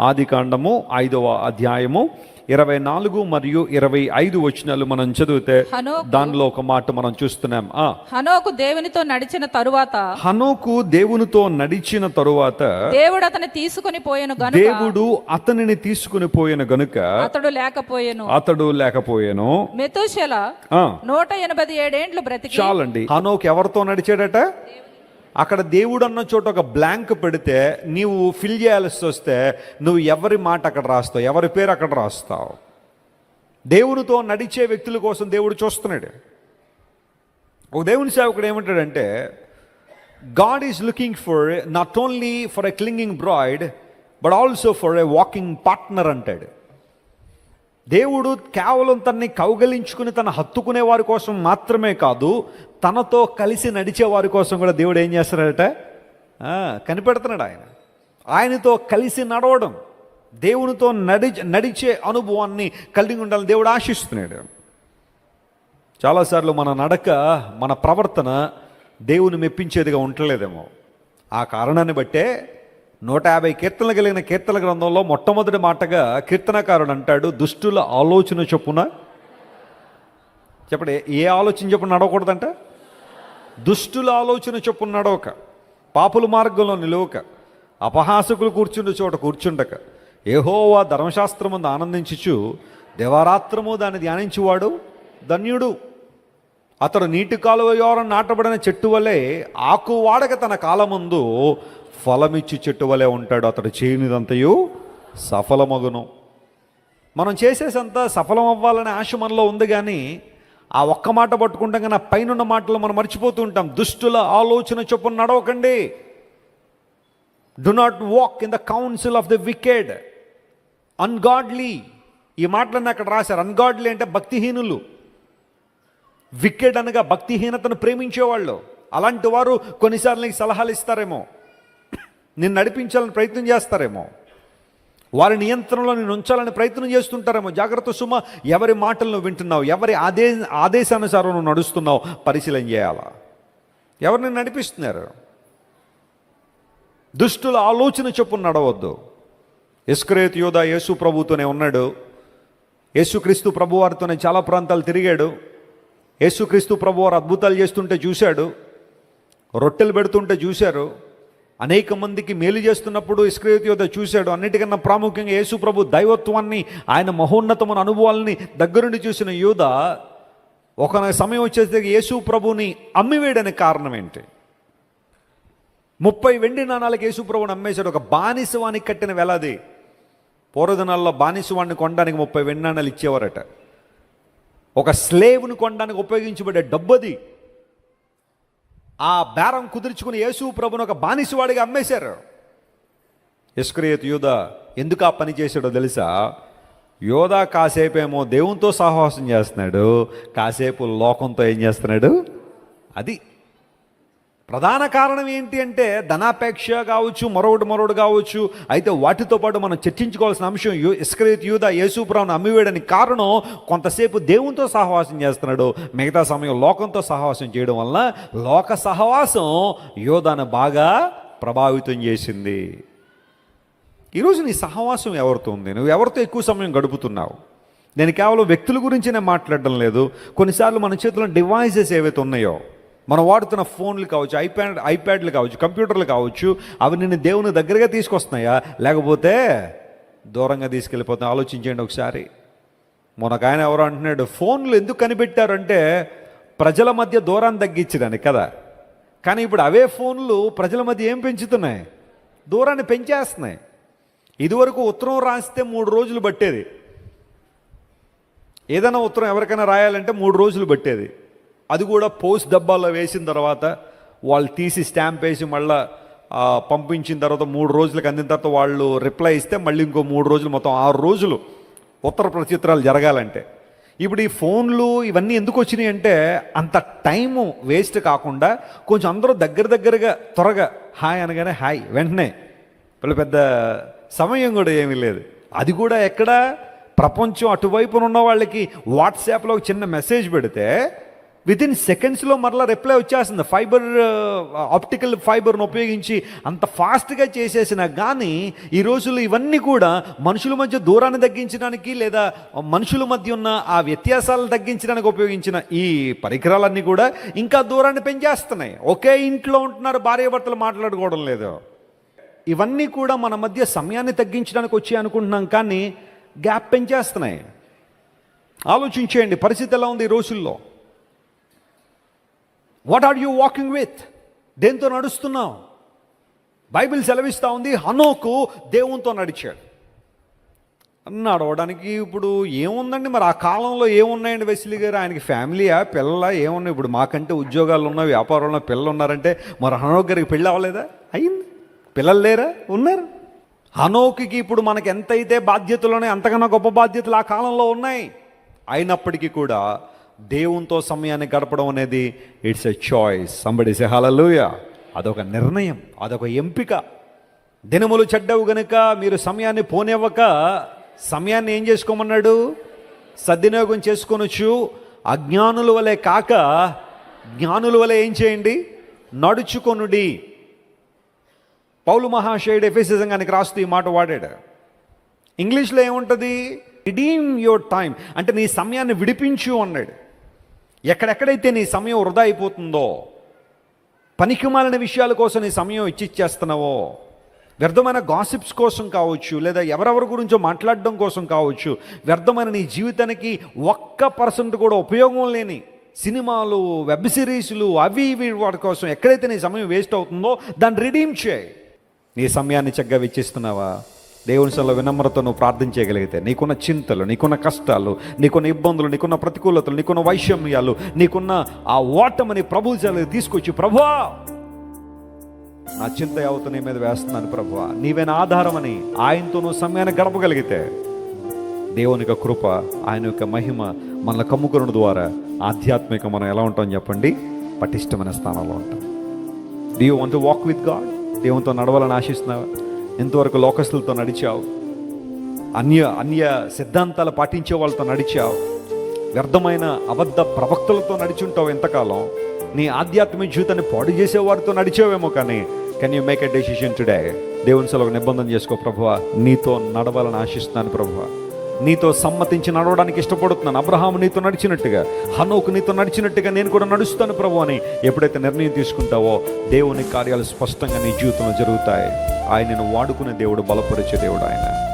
ఆది కాండము ఐదవ అధ్యాయము ఇరవై నాలుగు మరియు ఇరవై ఐదు వచనాలు మనం చదివితే దానిలో ఒక మాట మనం చూస్తున్నాం. హనోకు దేవునితో నడిచిన తరువాత హనోకు దేవునితో నడిచిన తరువాత దేవుడు అతని తీసుకుని పోయెను గనుక దేవుడు అతనిని తీసుకుని పోయిన గనుక అతడు లేకపోయెను. అతడు లేకపోయాను. మెతుషెల ఆ. నూట ఎనభై ఏడేండ్లు బ్రతికి చాలండి. హనోక్ ఎవరితో నడిచాడట? అక్కడ దేవుడు అన్న చోట ఒక బ్లాంక్ పెడితే నీవు ఫిల్ చేయాల్సి వస్తే నువ్వు ఎవరి మాట అక్కడ రాస్తావు? ఎవరి పేరు అక్కడ రాస్తావు? దేవునితో నడిచే వ్యక్తుల కోసం దేవుడు చూస్తున్నాడు. ఒక దేవుని సేవకుడు ఏమంటాడంటే God is looking for not only for a clinging bride but also for a walking partner అంటాడు. దేవుడు కేవలం తనని కౌగలించుకుని తన హత్తుకునే వారి కోసం మాత్రమే కాదు తనతో కలిసి నడిచే వారి కోసం కూడా దేవుడు ఏం చేస్తున్నాడట? కనిపెడుతున్నాడు ఆయన. ఆయనతో కలిసి నడవడం దేవునితో నడి నడిచే అనుభవాన్ని కలిగి ఉండాలని దేవుడు ఆశిస్తున్నాడు. చాలాసార్లు మన నడక మన ప్రవర్తన దేవుని మెప్పించేదిగా ఉండలేదేమో. ఆ కారణాన్ని బట్టే నూట యాభై కీర్తనలు కలిగిన కీర్తన గ్రంథంలో మొట్టమొదటి మాటగా కీర్తనకారుడు అంటాడు దుష్టుల ఆలోచన చొప్పున చెప్పండి ఏ ఆలోచన చొప్పున నడవకూడదంట? దుష్టుల ఆలోచన చొప్పున నడవక పాపుల మార్గంలో నిలవక అపహాసకులు కూర్చుండే చోట కూర్చుండక. ఏహోవా ధర్మశాస్త్రముందు ఆనందించుచు దేవారాత్రము దాన్ని ధ్యానించువాడు ధన్యుడు. అతడు నీటి కాలువ యోరం నాటబడిన చెట్టు వలె ఆకువాడక తన కాలముందు ఫలమిచ్చి చెట్టు వలె ఉంటాడు అతడు చేయనిదంతయు సఫలమగును. మనం చేసేసంతా సఫలం అవ్వాలనే ఆశ మనలో ఉంది కానీ ఆ ఒక్క మాట పట్టుకుంటాం కానీ ఆ పైనున్న మాటలు మనం మర్చిపోతూ ఉంటాం. దుష్టుల ఆలోచన చొప్పున నడవకండి. Do not walk in the council of the wicked ungodly ఈ మాటలన్నీ అక్కడ రాశారు. అన్గాడ్లీ అంటే భక్తిహీనులు. వికెడ్ అనగా భక్తిహీనతను ప్రేమించేవాళ్ళు. అలాంటి వారు కొన్నిసార్లు నీకు సలహాలు ఇస్తారేమో. నిన్ను నడిపించాలని ప్రయత్నం చేస్తారేమో. వారి నియంత్రణలో నేను ఉంచాలని ప్రయత్నం చేస్తుంటారేమో. జాగ్రత్త సుమ ఎవరి మాటలను వింటున్నావు? ఎవరి ఆదే ఆదేశానుసారం నువ్వు నడుస్తున్నావు? పరిశీలన చేయాలా? ఎవరిని నడిపిస్తున్నారు? దుష్టుల ఆలోచన చొప్పున నడవద్దు. ఇస్క్రేత్ యోధ యేసు ప్రభుతోనే ఉన్నాడు. యేసుక్రీస్తు ప్రభువారితోనే చాలా ప్రాంతాలు తిరిగాడు. యేసుక్రీస్తు ప్రభువారు అద్భుతాలు చేస్తుంటే చూశాడు. రొట్టెలు పెడుతుంటే చూశారు. అనేక మందికి మేలు చేస్తున్నప్పుడు ఇస్క్రేత్ యోధ చూశాడు. అన్నిటికన్నా ప్రాముఖ్యంగా యేసు ప్రభు దైవత్వాన్ని ఆయన మహోన్నతమైన అనుభవాల్ని దగ్గరుండి చూసిన యోధ ఒక సమయం వచ్చేసరికి యేసు ప్రభుని అమ్మివేయడానికి కారణం ఏంటి? ముప్పై వెండి నాణాలకు యేసుప్రభుని అమ్మేశాడు. ఒక బానిసవానికి కట్టిన వెలాది. పూర్వదినాల్లో బానిసవాణ్ణి కొనడానికి ముప్పై వెండి నాణాలు ఇచ్చేవారట. ఒక స్లేవ్ను కొనడానికి ఉపయోగించబడే డబ్బది ఆ బేరం కుదుర్చుకుని యేసు ప్రభుని ఒక బానిసవాడిగా అమ్మేశారు. ఇస్క్రియత్ యూద ఎందుకు ఆ పని చేశాడో తెలుసా? యోధా కాసేపేమో దేవునితో సాహసం చేస్తున్నాడు కాసేపు లోకంతో ఏం చేస్తున్నాడు? అది ప్రధాన కారణం ఏంటి అంటే ధనాపేక్ష కావచ్చు మరొకటి మరొకటి కావచ్చు. అయితే వాటితో పాటు మనం చర్చించుకోవాల్సిన అంశం యు ఇస్క్రేత్ యూద యేసుప్రావును అమ్మివేయడానికి కారణం కొంతసేపు దేవునితో సహవాసం చేస్తున్నాడు. మిగతా సమయం లోకంతో సహవాసం చేయడం వల్ల లోక సహవాసం యోధాను బాగా ప్రభావితం చేసింది. ఈరోజు నీ సహవాసం ఎవరితో ఉంది? నువ్వు ఎవరితో ఎక్కువ సమయం గడుపుతున్నావు? నేను కేవలం వ్యక్తుల గురించి నేను మాట్లాడడం లేదు. కొన్నిసార్లు మన చేతిలో డివైజెస్ ఏవైతే ఉన్నాయో మనం వాడుతున్న ఫోన్లు కావచ్చు ఐప్యాడ్ ఐప్యాడ్లు కావచ్చు కంప్యూటర్లు కావచ్చు అవి నిన్ను దేవుని దగ్గరగా తీసుకొస్తున్నాయా? లేకపోతే దూరంగా తీసుకెళ్ళిపోతున్నాయి ఆలోచించండి ఒకసారి. మొనక ఆయన ఎవరో అంటున్నాడు ఫోన్లు ఎందుకు కనిపెట్టారంటే ప్రజల మధ్య దూరాన్ని తగ్గించడానికి కదా. కానీ ఇప్పుడు అవే ఫోన్లు ప్రజల మధ్య ఏం పెంచుతున్నాయి? దూరాన్ని పెంచేస్తున్నాయి. ఇదివరకు ఉత్తరం రాస్తే మూడు రోజులు పట్టేది. ఏదైనా ఉత్తరం ఎవరికైనా రాయాలంటే మూడు రోజులు పట్టేది. అది కూడా పోస్ట్ డబ్బాల్లో వేసిన తర్వాత వాళ్ళు తీసి స్టాంప్ వేసి మళ్ళీ పంపించిన తర్వాత మూడు రోజులకు అందిన తర్వాత వాళ్ళు రిప్లై ఇస్తే మళ్ళీ ఇంకో మూడు రోజులు మొత్తం ఆరు రోజులు ఉత్తర ప్రచిత్రాలు జరగాలంటే. ఇప్పుడు ఈ ఫోన్లు ఇవన్నీ ఎందుకు వచ్చినాయి అంటే అంత టైము వేస్ట్ కాకుండా కొంచెం అందరూ దగ్గర దగ్గరగా త్వరగా హాయ్ అనగానే హాయ్ వెంటనే. పిల్ల పెద్ద సమయం కూడా ఏమీ లేదు. అది కూడా ఎక్కడ? ప్రపంచం అటువైపున ఉన్న వాళ్ళకి వాట్సాప్లో ఒక చిన్న మెసేజ్ పెడితే విత్ ఇన్ సెకండ్స్లో మరలా రిప్లై వచ్చేస్తుంది. ఫైబర్ ఆప్టికల్ ఫైబర్ను ఉపయోగించి అంత ఫాస్ట్గా చేసేసినా కానీ ఈ రోజుల్లో ఇవన్నీ కూడా మనుషుల మధ్య దూరాన్ని తగ్గించడానికి లేదా మనుషుల మధ్య ఉన్న ఆ వ్యత్యాసాలను తగ్గించడానికి ఉపయోగించిన ఈ పరికరాలన్నీ కూడా ఇంకా దూరాన్ని పెంచేస్తున్నాయి. ఒకే ఇంట్లో ఉంటున్నారు భార్యాభర్తలు మాట్లాడుకోవడం లేదు. ఇవన్నీ కూడా మన మధ్య సమయాన్ని తగ్గించడానికి వచ్చి అనుకుంటున్నాం కానీ గ్యాప్ పెంచేస్తున్నాయి. ఆలోచించేయండి పరిస్థితి ఎలా ఉంది ఈ రోజుల్లో? What are you walking with దేంతో నడుస్తున్నావు? బైబిల్ సెలవిస్తూ ఉంది హనోకు దేవునితో నడిచాడు. నడవడానికి ఇప్పుడు ఏముందండి మరి? ఆ కాలంలో ఏమున్నాయండి వెసిలి గారు? ఆయనకి ఫ్యామిలీయా పిల్లల? ఏమున్నాయి? ఇప్పుడు మాకంటే ఉద్యోగాలు ఉన్న వ్యాపారంలో ఉన్న పిల్లలు ఉన్నారంటే మరి హనోక్ గారికి పెళ్ళి అవ్వలేదా? అయింది. పిల్లలు లేరా? ఉన్నారు. హనోకి ఇప్పుడు మనకు ఎంతైతే బాధ్యతలు ఉన్నాయి అంతకన్నా గొప్ప బాధ్యతలు ఆ కాలంలో ఉన్నాయి. అయినప్పటికీ కూడా దేవునితో సమయాన్ని గడపడం అనేది ఇట్స్ ఎ చాయిస్ సంబడి సెహాలూయ అదొక నిర్ణయం అదొక ఎంపిక. దినములు చెడ్డవు గనుక మీరు సమయాన్ని పోనివ్వక సమయాన్ని ఏం చేసుకోమన్నాడు? సద్వినియోగం చేసుకొనొచ్చు అజ్ఞానుల వలె కాక జ్ఞానుల వలె ఏం చేయండి? నడుచుకొనుడి. పౌలు మహాశయుడు ఎఫెసి సంఘానికి రాస్తూ ఈ మాట వాడాడు. ఇంగ్లీష్లో ఏముంటుంది? రిడీమ్ యువర్ టైం అంటే నీ సమయాన్ని విడిపించు అన్నాడు. ఎక్కడెక్కడైతే నీ సమయం వృధా అయిపోతుందో పనికిమాలిన విషయాల కోసం నీ సమయం ఇచ్చిచ్చేస్తున్నావో వ్యర్థమైన గాసిప్స్ కోసం కావచ్చు లేదా ఎవరెవరి గురించో మాట్లాడడం కోసం కావచ్చు వ్యర్థమైన నీ జీవితానికి ఒక్క పర్సెంట్ కూడా ఉపయోగం లేని సినిమాలు వెబ్ సిరీస్లు అవి ఇవి వాటి కోసం ఎక్కడైతే నీ సమయం వేస్ట్ అవుతుందో దాన్ని రిడీమ్ చేయి. నీ సమయాన్ని చక్కగా వెచ్చిస్తున్నావా? దేవుని సెలవు వినమ్రత నువ్వు ప్రార్థన చేయగలిగితే నీకున్న చింతలు నీకున్న కష్టాలు నీకున్న ఇబ్బందులు నీకున్న ప్రతికూలతలు నీకున్న వైషమ్యాలు నీకున్న ఆ ఓటమని ప్రభు తీసుకొచ్చి ప్రభువా నా చింత యావత నీ మీద వేస్తున్నాను ప్రభువా నీవైన ఆధారమని ఆయనతో నువ్వు సమయాన్ని గడపగలిగితే దేవుని యొక్క కృప ఆయన యొక్క మహిమ మన కమ్ముకున్న ద్వారా ఆధ్యాత్మిక మనం ఎలా ఉంటాం చెప్పండి? పటిష్టమైన స్థానంలో ఉంటాం. Do you want walk with God దేవునితో నడవాలని ఆశిస్తున్నావా? ఎంతవరకు లోకస్తులతో నడిచావు. అన్య అన్య సిద్ధాంతాలు పాటించే వాళ్ళతో నడిచావు. వ్యర్థమైన అబద్ధ ప్రవక్తలతో నడిచుంటావు ఎంతకాలం నీ ఆధ్యాత్మిక జీవితాన్ని పాడు చేసే వారితో నడిచావేమో కానీ can you make a decision today దేవుని సెలవు నిబంధన చేసుకో ప్రభువా. నీతో నడవాలని ఆశిస్తున్నాను ప్రభువా. నీతో సమ్మతించి నడవడానికి ఇష్టపడుతున్నాను. అబ్రహాము నీతో నడిచినట్టుగా హనోకు నీతో నడిచినట్టుగా నేను కూడా నడుస్తాను ప్రభు అని ఎప్పుడైతే నిర్ణయం తీసుకుంటావో దేవుని కార్యాలు స్పష్టంగా నీ జీవితంలో జరుగుతాయి. ఆయనను వాడుకునే దేవుడు బలపరిచే దేవుడు ఆయన.